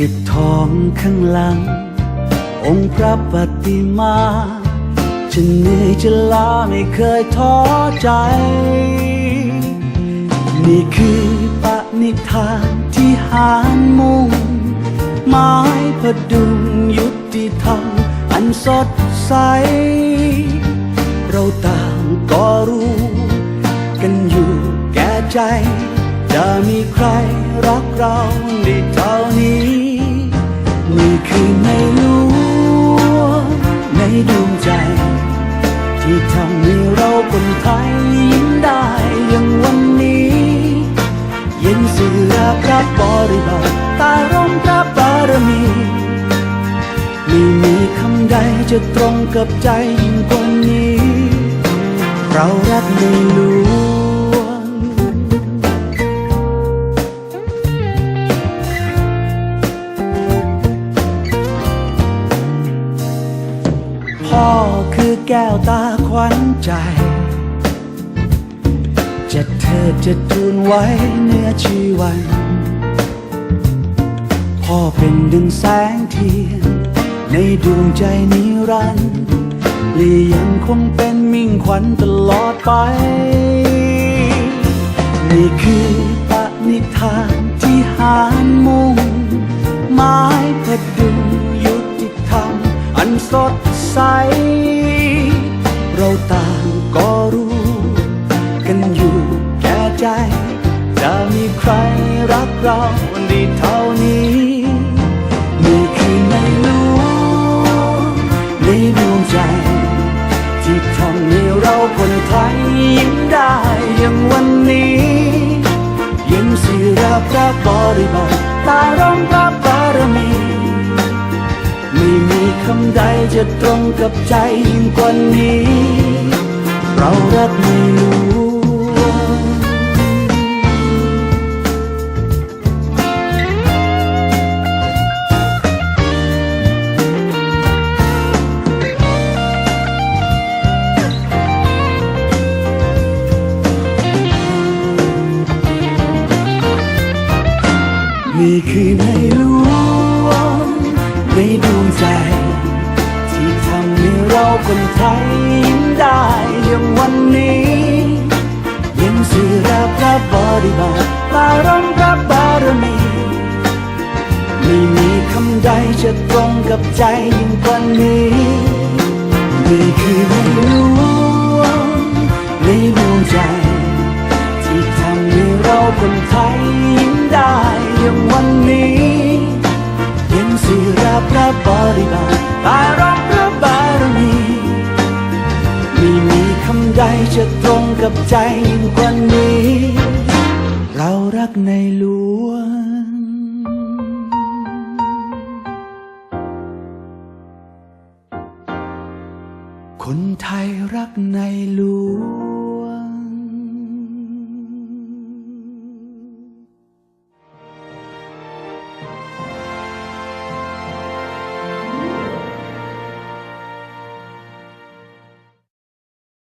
ติดทองข้างหลัง องค์พระปฏิมาจะเหนื่อยจะล้าไม่เคยท้อใจ นี่คือปณิธานที่หารมุ่งไม้พดุงยุติธรรมอันสดใส เราต่างก็รู้ กันอยู่แก่ใจ จะมีใครรักเราได้เท่า จะตรงกับใจยิ่งกว่านี้ เรารักในหลวงพ่อคือแก้วตาขวัญใจ จะเธอจะทูลไว้เนื้อชีวัน พ่อเป็นดึงแสงเทียน ในดวงใจนิรันดร์และยังคงเป็นมิ่งขวัญตลอดไป นี่คือปณิธานที่หารมุ่งไม้พดุงยุติธรรมอันสดใส เราต่างก็รู้ กันอยู่แก่ใจ จะมีใครรักเราด้ ระบริบาลตาร้องพระบารมี ไม่มีคำใดจะตรงกับใจยิ่งกว่านี้ เรารักในห นี่คือในหลวงในดวงใจ ที่ทำให้เราคนไทยยิ้มได้อย่างวันนี้ยังสื่อรับพระบริบาลตาร้องพระบารมีไม่มีคำใดจะตรงกับใจยิ่งกว่านี้นี่คือในหลวงในดวงใจ ยงวันนี้ยังสื่อรับพระบริบาลตายร้องพระบารมีไม่มีคำใดจะตรงกับใจยิ่งกว่านี้ เรารักในหลวงคนไทยรักในหลวง